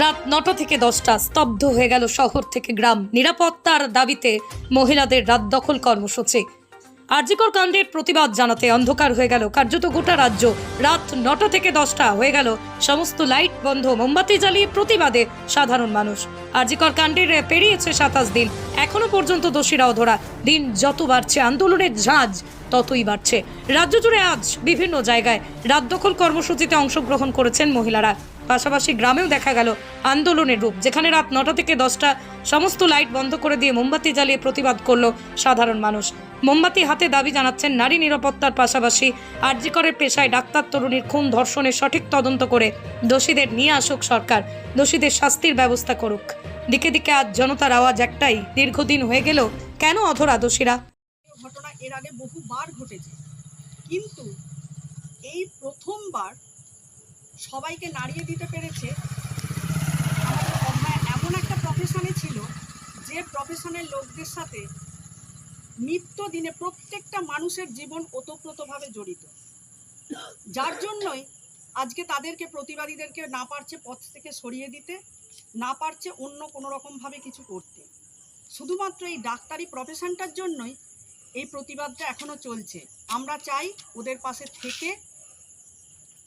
রাত নটা থেকে দশটা স্তব্ধ হয়ে গেল শহর থেকে গ্রাম। নিরাপত্তার দাবিতে মহিলাদের রাত দখল কর্মসূচি। আরজিকর কাণ্ডের প্রতিবাদ জানাতে অন্ধকার হয়ে গেল। কার্যত গোটা রাজ্য রাত নটা থেকে দশটা হয়ে গেল। সমস্ত লাইট বন্ধ। মোমবাতি জ্বালিয়ে প্রতিবাদে সাধারণ মানুষ। আরজিকর কাণ্ডের পেরিয়েছে সাতাশ দিন। এখনও পর্যন্ত দোষীরাও ধরা দিন যত বাড়ছে, আন্দোলনের ঝাঁজ ততই বাড়ছে। রাজ্য জুড়ে আজ বিভিন্ন জায়গায় রাত দখল কর্মসূচিতে অংশগ্রহণ করেছেন মহিলারা। পাশাপাশি গ্রামেও দেখা গেল আন্দোলনের রূপ, যেখানে রাত নটা থেকে দশটা সমস্ত লাইট বন্ধ করে দিয়ে মোমবাতি জ্বালিয়ে প্রতিবাদ করল সাধারণ মানুষ। মোমবাতি হাতে দাবি জানাচ্ছেন নারী নিরাপত্তার পাশাপাশি আরজিকরের পেশায় ডাক্তার, তরুণীর খুন, ধর্ষণের সঠিক তদন্ত করে দোষীদের নিয়ে আসুক সরকার, দোষীদের শাস্তির ব্যবস্থা করুক। দিকে দিকে আজ জনতার আওয়াজ একটাই, দীর্ঘদিন হয়ে গেল কেন অধরা দোষীরা? ঘটনা এর আগে বহুবার ঘটেছে। কিন্তু এই প্রথমবার সবাইকে নাড়িয়ে দিতে পেরেছে। আমাদের এমন একটা প্রফেশনে ছিল, যে প্রফেশনের লোকদের সাথে নিত্য দিনে প্রত্যেকটা মানুষের জীবন ওতপ্রোতভাবে জড়িত। যার জন্যই আজকে তাদেরকে, প্রতিবাদীদেরকে না পারছে পথ থেকে সরিয়ে দিতে, না পারছে অন্য কোনো রকমভাবে কিছু করতে। শুধুমাত্র এই ডাক্তারি প্রফেশনটার জন্যই এই প্রতিবাদটা এখনও চলছে। আমরা চাই ওদের পাশে থেকে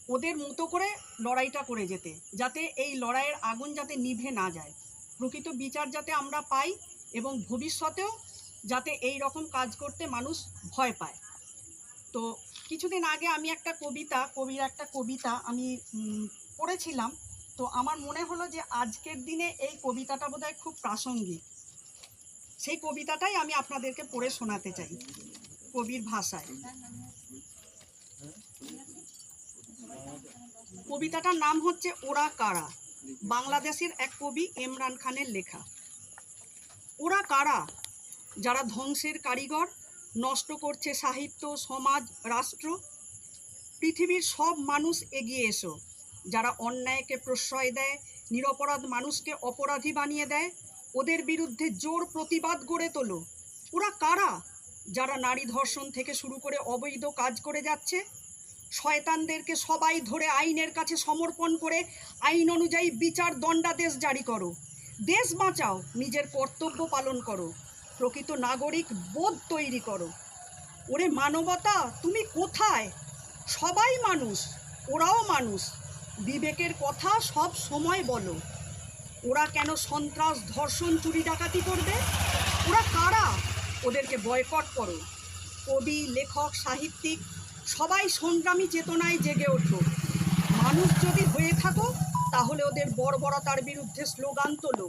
ওদের মতো করে লড়াইটা করে যেতে, যাতে এই লড়াইয়ের আগুন যাতে নিভে না যায়। প্রকৃত বিচার যাতে আমরা পাই এবং ভবিষ্যতেও যাতে এই রকম কাজ করতে মানুষ ভয় পায়। তো কিছুদিন আগে আমি একটা কবিতা, কবির একটা কবিতা আমি পড়েছিলাম। তো আমার মনে হলো যে আজকের দিনে এই কবিতাটা বোধহয় খুব প্রাসঙ্গিক। সেই কবিতাটাই আমি আপনাদেরকে পড়ে শোনাতে চাই, কবির ভাষায়। কবিতাটার নাম হচ্ছে ওরা কারা? বাংলাদেশের এক কবি ইমরান খানের লেখা। ওরা কারা? যারা ধ্বংসের কারিগর, নষ্ট করছে সাহিত্য, সমাজ, রাষ্ট্র। পৃথিবীর সব মানুষ এগিয়ে এসো। যারা অন্যায়কে প্রশ্রয় দেয়, নিরপরাধ মানুষকে অপরাধী বানিয়ে দেয়, ওদের বিরুদ্ধে জোর প্রতিবাদ গড়ে তোলো। ওরা কারা? যারা নারী ধর্ষণ থেকে শুরু করে অবৈধ কাজ করে যাচ্ছে শয়তানদেরকে সবাই ধরে আইনের কাছে সমর্পণ করে, আইন অনুযায়ী বিচার দণ্ডাদেশ জারি করো। দেশ বাঁচাও, নিজের কর্তব্য পালন করো। প্রকৃত নাগরিক বোধ তৈরি করো। ওরে মানবতা, তুমি কোথায়? সবাই মানুষ, ওরাও মানুষ। বিবেকের কথা সব সময় বলো। ওরা কেন সন্ত্রাস, ধর্ষণ, চুরি, ডাকাতি করবে? ওরা কারা? ওদেরকে বয়কট করো। কবি, লেখক, সাহিত্যিক সবাই সংগ্রামী চেতনায় জেগে ওঠো। মানুষ যদি হয়ে থাকো, তাহলে ওদের বর্বরতার বিরুদ্ধে স্লোগান তোলো।